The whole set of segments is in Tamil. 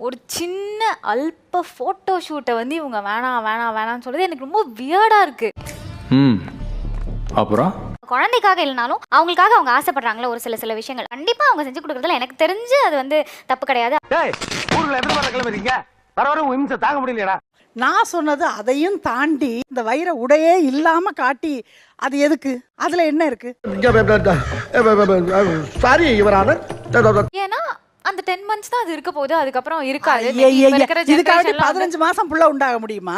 ஒரு சின்ன அல்ப ஃபோட்டோ ஷூட்டை வந்து இவங்க வேணாம் வேணாம் வேணாம்னு சொல்றது எனக்கு ரொம்ப வியர்டாக இருக்கு ம் அப்புறம் குழந்தைக்காக இல்லைனாலும் அவங்களுக்காக அவங்க ஆசைப்படுறாங்களே ஒரு சில சில விஷயங்கள் கண்டிப்பாக அவங்க செஞ்சு கொடுக்குறதுல எனக்கு தெரிஞ்சு அது வந்து தப்பு கிடையாது வர வர இம்சை தாங்க முடியலடா நான் சொன்னது அதையும் தாண்டி இந்த வைர உடையே இல்லாம காட்டி அது எதுக்கு அதுல என்ன இருக்கு சாரி இவரான ஏன்னா அந்த டென் மந்த்ஸ் தான் அது இருக்க போகுது. அதுக்கப்புறம் இருக்காது. இதுக்காக பதினஞ்சு மாசம் புள்ள உண்டாக முடியுமா?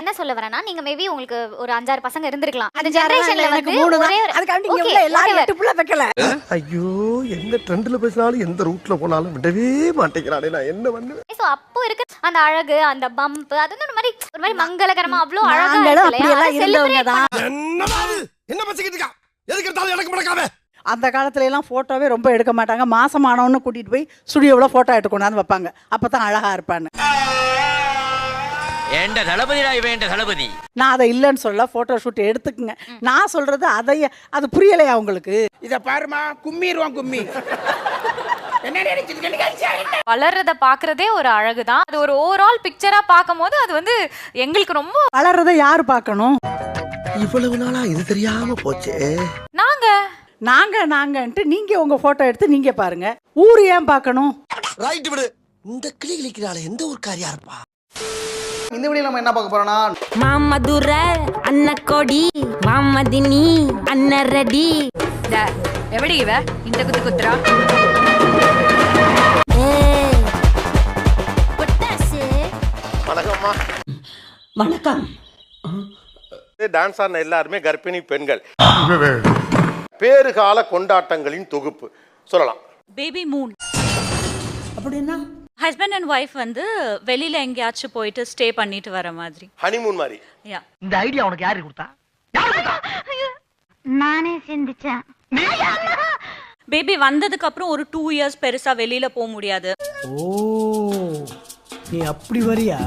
என்ன சொல்ல வரேன்னா நீங்க மேபி உங்களுக்கு ஒரு அஞ்சாறு பசங்க இருந்திருக்கலாம். அந்த ஜெனரேஷன்ல வந்து அதுக்காண்டி இங்க Okay, உள்ள எல்லாரும் whatever. எட்டு புள்ள வைக்கல. ஐயோ எந்த ட்ரெண்ட்ல பேசினாலும் எந்த ரூட்ல போனாலும் விடவே மாட்டேங்கிறானே நான். என்ன பண்ணுவேன்? So, அப்போ இருக்க அந்த அழகு அந்த பம்ப் அது வந்து ஒரு மாதிரி ஒரு மாதிரி மங்களகரமா அவ்வளோ அழகா இருக்கு இல்லையா? என்ன பேசிக்கிட்டு இருக்கா? எதுக்கு எடுத்தாலும் எனக்கு முடக்காம அந்த காலத்துல எல்லாம் போட்டோவே ரொம்ப எடுக்க மாட்டாங்க. மாசமானவன்னு கூட்டிட்டு போய் ஸ்டுடியோவில் போட்டோ எடுத்து கொண்டாந்து வைப்பாங்க. அப்பதான் அழகா இருப்பான்னு. தளபதிடா இவன் என்ற தளபதி? நான் அதை இல்லைன்னு சொல்ல போட்டோ ஷூட் எடுத்துக்குங்க. நான் சொல்றது அதைய அது புரியலையா உங்களுக்கு? இத பாருமா கும்மிடுவான் கும்மி. வளர்றத பாக்குறதே ஒரு அழகுதான். அது ஒரு ஓவரால் பிக்சரா பார்க்கும்போது அது வந்து எங்களுக்கு ரொம்ப வளர்றதை யாரு பார்க்கணும்? இவ்வளவு நாளா இது தெரியாம போச்சே. நாங்க? நாங்க நாங்கன்ட்டு நீங்க உங்க போட்டோ எடுத்து நீங்க பாருங்க. ஊர் ஏன் பார்க்கணும்? ரைட் விடு. இந்த கிளி கிளிக்கிறாள் எந்த ஒரு காரியா இருப்பா? இந்த வீடியோ நம்ம என்ன பார்க்க போறோம்னா மாமதுர அன்னக்கொடி மாமதினி அன்னரடி. எப்படி இவ? இந்த குத்து குத்துறா? வணக்கம்மா. வணக்கம். டான்ஸ் ஆடின எல்லாருமே கர்ப்பிணி பெண்கள். பேறுகால கொண்டாட்டங்களின் தொகுப்பு. சொல்லலாம். பேபி மூன் அப்படின்னா? ஹஸ்பண்ட் அண்ட் ஒய்ஃப் வந்து வெளியில எங்கேயாச்சும் போயிட்டு ஸ்டே பண்ணிட்டு வர மாதிரி. ஹனிமூன் மாதிரி. யா இந்த ஐடியா உனக்கு யாரு கொடுத்தா? நானே சிந்திச்சேன். பேபி வந்ததுக்கு அப்புறம் ஒரு டூ இயர்ஸ் பெருசா வெளியில போக முடியாது. ஓ. நீ அப்படி வரியா?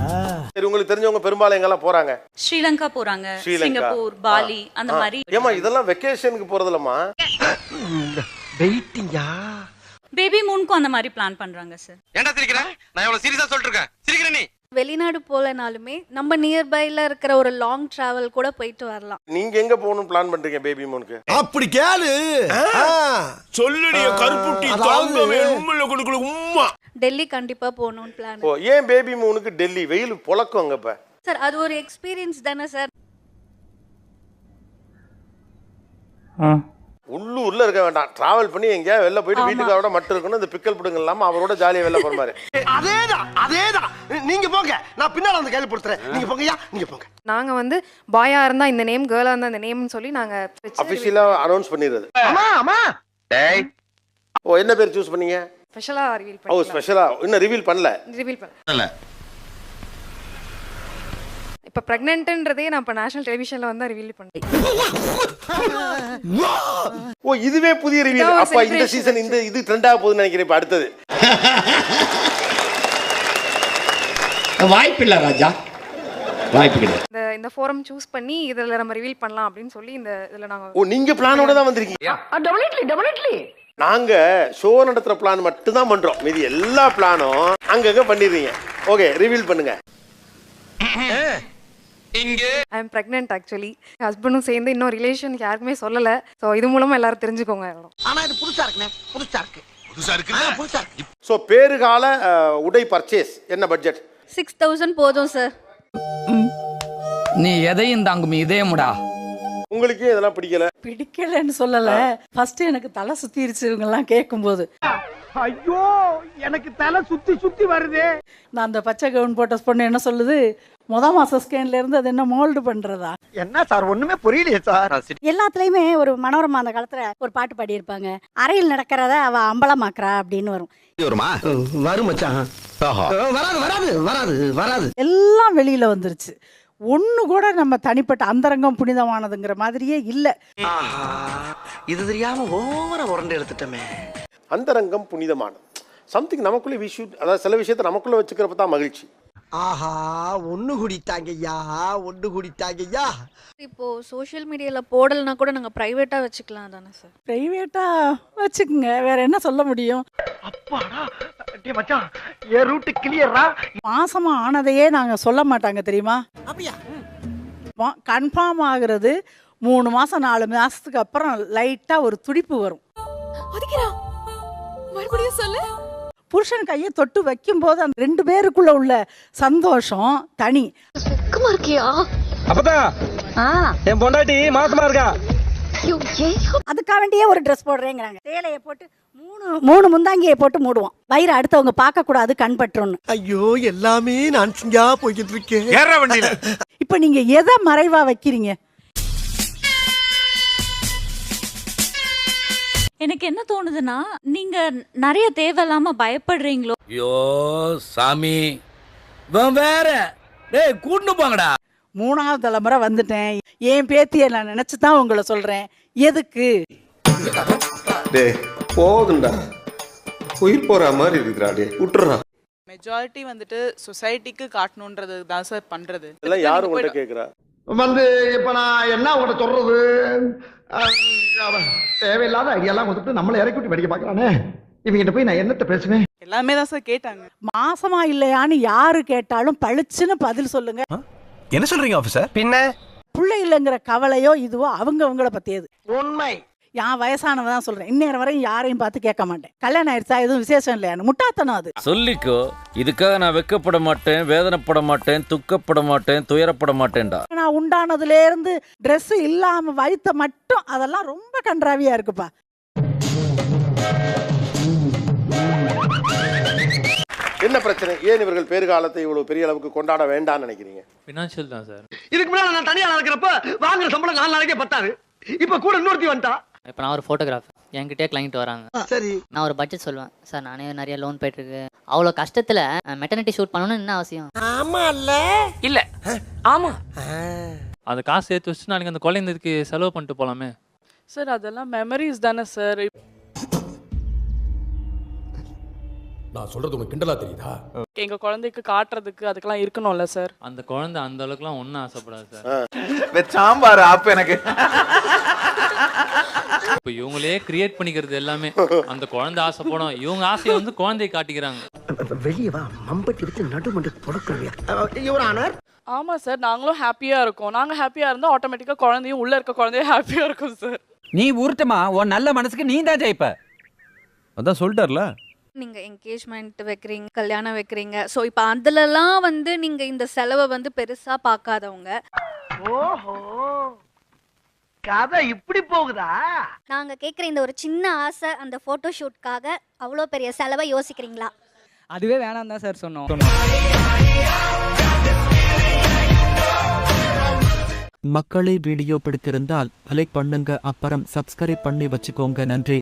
சரி உங்களுக்கு தெரிஞ்சவங்க பெரும்பாலும் எங்கெல்லாம் போறாங்க? ஸ்ரீலங்கா போறாங்க. சிங்கப்பூர் பாலி அந்த. மாதிரி. ஏம்மா இதெல்லாம் வெக்கேஷனுக்கு போறதில்லம்மா? வெயிட்டிங்கா? பேபி மூனுக்கும் அந்த மாதிரி பிளான் பண்றாங்க சார் ஏன்டா சிரிக்கிற? நான் எவ்வளவு சீரியஸா சொல்லிட்டு இருக்கேன் சிரிக்கிற நீ? வெளிநாடு போகலனாலுமே நம்ம நியர்பைல இருக்கிற ஒரு லாங் டிராவல் கூட போயிட்டு வரலாம். நீங்க எங்க போகணும்னு பிளான் பண்றீங்க பேபி மூனுக்கு அப்படி கேளு. சொல்லுடிய கருப்புட்டி தாங்கவே உண்மையில கொடுக்கல உம்மா. டெல்லி கண்டிப்பா போகணும்னு பிளான் ஓ ஏன் பேபி மூனுக்கு டெல்லி? வெயில் பொழக்கும் அங்க இப்ப. சார் அது ஒரு எக்ஸ்பீரியன்ஸ் தானே சார் உள்ளூர்ல இருக்க வேண்டாம். டிராவல் பண்ணி எங்கேயாவது வெளில போயிட்டு வீட்டுக்காரோட மட்டும் இருக்கணும். இந்த பிக்கல் பிடுங்க இல்லாம அவரோட ஜாலியா வெளில போற மாதிரி. அதேதான் அதேதான் நீங்க போங்க. நான் பின்னால வந்து கேள்விப்படுத்துறேன் நீங்க போங்கய்யா நீங்க போங்க. நாங்க வந்து பாயா இருந்தா இந்த நேம் கேர்ளா இருந்தா இந்த நேம்னு சொல்லி நாங்க அபிஷியலா அனௌன்ஸ் பண்ணிடுறது. அம்மா அம்மா டேய் ஓ என்ன பேர் சூஸ் பண்ணீங்க? ஸ்பெஷலா ரிவீல் ஓ ஸ்பெஷலா இன்னும் ரிவீல் பண்ணல? ரிவீல் பண்ண இப்ப பிரெக்னன்ட்ன்றதே நான் இப்ப நேஷனல் டெலிவிஷன்ல வந்து ரிவீல் பண்ணேன் ஓ இதுவே புதிய ரிவீல் அப்ப இந்த சீசன் இந்த இது ட்ரெண்டாக போகுதுன்னு நினைக்கிறேன் இப்ப அடுத்தது. வாய்ப்பில்லை ராஜா. இந்த இந்த ஃபோரம் சூஸ் பண்ணி இதுல நம்ம ரிவீல் பண்ணலாம் அப்படின்னு சொல்லி இந்த இதுல நாங்க ஓ நீங்க பிளானோட தான் வந்திருக்கீங்க. நாங்க ஷோ நடத்துற பிளான் மட்டும் தான் பண்றோம். மீதி எல்லா பிளானும் அங்கங்க பண்ணிடுறீங்க. ஓகே ரிவீல் பண்ணுங்க. இங்க. ஐ எம் பிரெக்னென்ட் ஆக்சுவலி ஹஸ்பண்டும் சேர்ந்து இன்னும் ரிலேஷன் யாருக்குமே சொல்லல. ஸோ இது மூலமா எல்லாரும் தெரிஞ்சுக்கோங்க. ஆனா இது புதுசா இருக்குண்ணே. புதுசா இருக்கு. புதுசா இருக்கு? புதுசா இருக்கு. ஸோ பேறுகால அஹ், உடை பர்ச்சேஸ் என்ன பட்ஜெட் சிக்ஸ் தௌசண்ட் போதும் சார் நீ எதையும் தாங்கும் இதயமுடா. உங்களுக்கு இதெல்லாம் பிடிக்கல? பிடிக்கலன்னு சொல்லல. ஃபர்ஸ்ட் எனக்கு தலை சுத்திருச்சு இவங்க எல்லாம் கேட்கும்போது ஐயோ எனக்கு தலை சுத்தி சுத்தி வருதே. நான் அந்த பச்சை கவுன் போட்ட பொண்ணு என்ன சொல்லுது? முத மாச ஸ்கேன்ல இருந்து அது என்ன மோல்டு பண்றதா? என்ன சார் ஒண்ணுமே புரியலையே சார். எல்லாத்துலயுமே ஒரு மனோரமா அந்த காலத்துல ஒரு பாட்டு பாடியிருப்பாங்க. அறையில் நடக்கிறத அவ அம்பலமாக்குறா அப்படின்னு வரும். வருமா? வரும் மச்சான். வராது வராது வராது வராது. எல்லாம் வெளியில வந்துருச்சு. ஒண்ணு கூட நம்ம தனிப்பட்ட அந்தரங்கம் புனிதமானதுங்கிற மாதிரியே இல்ல. இது தெரியாம ஓவர உரண்டு எடுத்துட்டமே. அந்தரங்கம் புனிதமானது. சம்திங் நமக்குள்ளே விஷயம் அதாவது சில விஷயத்தை நமக்குள்ள வச்சுக்கிறப்ப தான் மகிழ்ச்சி. ஆஹா ஒண்ணு குடித்தாங்கய்யா ஒண்ணு குடித்தாங்கய்யா. இப்போ சோஷியல் மீடியால போடலனா கூட நாங்க பிரைவேட்டா வச்சுக்கலாம் தானே சார் ப்ரைவேட்டாக வச்சுக்கோங்க வேற என்ன சொல்ல முடியும்? அப்பாடா டேய் மச்சான் ரூட் கிளியரா மாசமா ஆனதையே நாங்கள் சொல்ல மாட்டாங்க தெரியுமா? அப்படியா? கன்ஃபார்ம் ஆகுறது மூணு மாதம் நாலு மாதத்துக்கு அப்புறம் லைட்டாக ஒரு துடிப்பு வரும். மறுபடியும் சொல்லு. புருஷன் கையை தொட்டு வைக்கும்போது அந்த ரெண்டு பேருக்குள்ள உள்ள சந்தோஷம் தனி. அப்பதான் என் பொண்டாட்டி மாசமா இருக்கா? அதுக்காக வேண்டியே ஒரு ட்ரெஸ் போடுறேங்கிறாங்க. சேலையை போட்டு மூணு மூணு முந்தாங்கியை போட்டு மூடுவோம். வயிறு அடுத்தவங்க பார்க்க கூடாது கண் பற்றும்னு. ஐயோ எல்லாமே நான் சிங்கா போய்கிட்டு இருக்கேன் இப்போ நீங்க எதை மறைவா வைக்கிறீங்க? எனக்கு என்ன தோணுதுன்னா நீங்க நிறைய தேவையில்லாம பயப்படுறீங்களோ? ஐயோ சாமி. வேற. டேய் கூட்டு போங்கடா. மூணாவது தலைமுறை வந்துட்டேன். என் பேத்தியை நான் நினைச்சு தான் உங்களை சொல்றேன். எதுக்கு? டேய் போதும்டா. உயிர் போற மாதிரி இருக்குடா டேய். விட்டுறா. மெஜாரிட்டி வந்துட்டு சொசைட்டிக்கு காட்டணுன்றது தான் சார் பண்றது. இதெல்லாம் யாரு உங்கள்கிட்ட கேக்குறா? வந்து இப்ப நான் என்ன உங்கள்கிட்ட சொல்றது? தேவையில்லாத ஐடியாலாம் கொடுத்துட்டு நம்மளை இறக்கி விட்டு படிக்க பாக்குறானே இவங்கிட்ட போய் நான் என்னத்த பேசுவேன்? எல்லாமே தான் சார் கேட்டாங்க. மாசமா இல்லையான்னு யாரு கேட்டாலும் பளிச்சுன்னு பதில் சொல்லுங்க. என்ன சொல்றீங்க ஆபீசர் பின்ன? பிள்ளை இல்லைங்கிற கவலையோ இதுவோ அவங்க அவங்கள பத்தியது. உண்மை. நான் வயசானவ தான் சொல்றேன். இந்நேரம் வரையும் யாரையும் பார்த்து கேட்க மாட்டேன். கல்யாணம் ஆயிடுச்சா? எதுவும் விசேஷம் இல்லையான்னு முட்டாத்தனம் அது. சொல்லிக்கோ இதுக்காக நான் வெக்கப்பட மாட்டேன் வேதனைப்பட மாட்டேன் துக்கப்பட மாட்டேன் துயரப்பட மாட்டேன்டா. நான் உண்டானதுல இருந்து Dress இல்லாம வயித்த மட்டும் அதெல்லாம் ரொம்ப கன்றாவியா இருக்குப்பா. என்ன பிரச்சனை? ஏன் இவர்கள் பேறுகாலத்தை இவ்வளவு பெரிய அளவுக்கு கொண்டாட வேண்டாம்னு நினைக்கிறீங்க? ஃபினான்ஷியல் தான் சார் இதுக்கு முன்னாடி நான் தனியா நடக்கிறப்ப வாங்குற சம்பளம் நாலு நாளைக்கே பத்தாது. இப்ப கூட இன்னொருத்தி வந்துட்டா. இப்போ நான் ஒரு ஃபோட்டோகிராஃப் என்கிட்டயே கிளைண்ட் வராங்க. சரி. நான் ஒரு பட்ஜெட் சொல்லுவேன். சார் நானே நிறைய லோன் போயிட்டு இருக்கு அவ்வளோ கஷ்டத்தில் மெட்டர்னிட்டி ஷூட் பண்ணணும்னு என்ன அவசியம்? ஆமா இல்ல. இல்லை ஆமாம் அந்த காசு சேர்த்து வச்சு நாளைக்கு அந்த குழந்தைக்கு செலவு பண்ணிட்டு போலாமே. சார் அதெல்லாம் மெமரிஸ் தானே சார். நான் சொல்றது உனக்கு கிண்டலா தெரியுதா? எங்க குழந்தைக்கு காட்டுறதுக்கு அதுக்கெல்லாம் இருக்கணும்ல சார். அந்த குழந்தை அந்த அளவுக்குலாம் ஒன்றும் ஆசைப்படாது சார். சாம்பார் அப்ப எனக்கு. இப்போ இவங்களே கிரியேட் பண்ணிக்கிறது எல்லாமே. அந்த குழந்தை ஆசைப்படும் இவங்க ஆசையை வந்து குழந்தையை காட்டிக்கிறாங்க. வெளியே வா மம்பட்டி எடுத்து நடுமண்டு தொடக்கலையா யுவர் ஆனர் ஆமா சார் நாங்களும் ஹாப்பியா இருக்கோம். நாங்க ஹாப்பியா இருந்தா ஆட்டோமேட்டிக்கா குழந்தையும் உள்ள இருக்க குழந்தையும் ஹாப்பியா இருக்கும் சார் நீ உருட்டுமா? உன் நல்ல மனசுக்கு நீ தான் ஜெயிப்ப. அதான் சொல்லிட்டார்ல. நீங்க என்கேஜ்மெண்ட் வைக்கிறீங்க கல்யாணம் வைக்கிறீங்க. ஸோ இப்போ அதுலலாம் வந்து நீங்க இந்த செலவை வந்து பெருசா பார்க்காதவங்க. ஓஹோ. கதை இப்படி போகுதா? நாங்க கேட்குற இந்த ஒரு சின்ன ஆசை அந்த போட்டோ ஷூட்காக அவ்வளோ பெரிய செலவை யோசிக்கிறீங்களா? அதுவே வேணாம் தான் சார் சொன்னோம். மக்களே வீடியோ பிடித்திருந்தால் லைக் பண்ணுங்க அப்புறம் சப்ஸ்கிரைப் பண்ணி வச்சுக்கோங்க. நன்றி.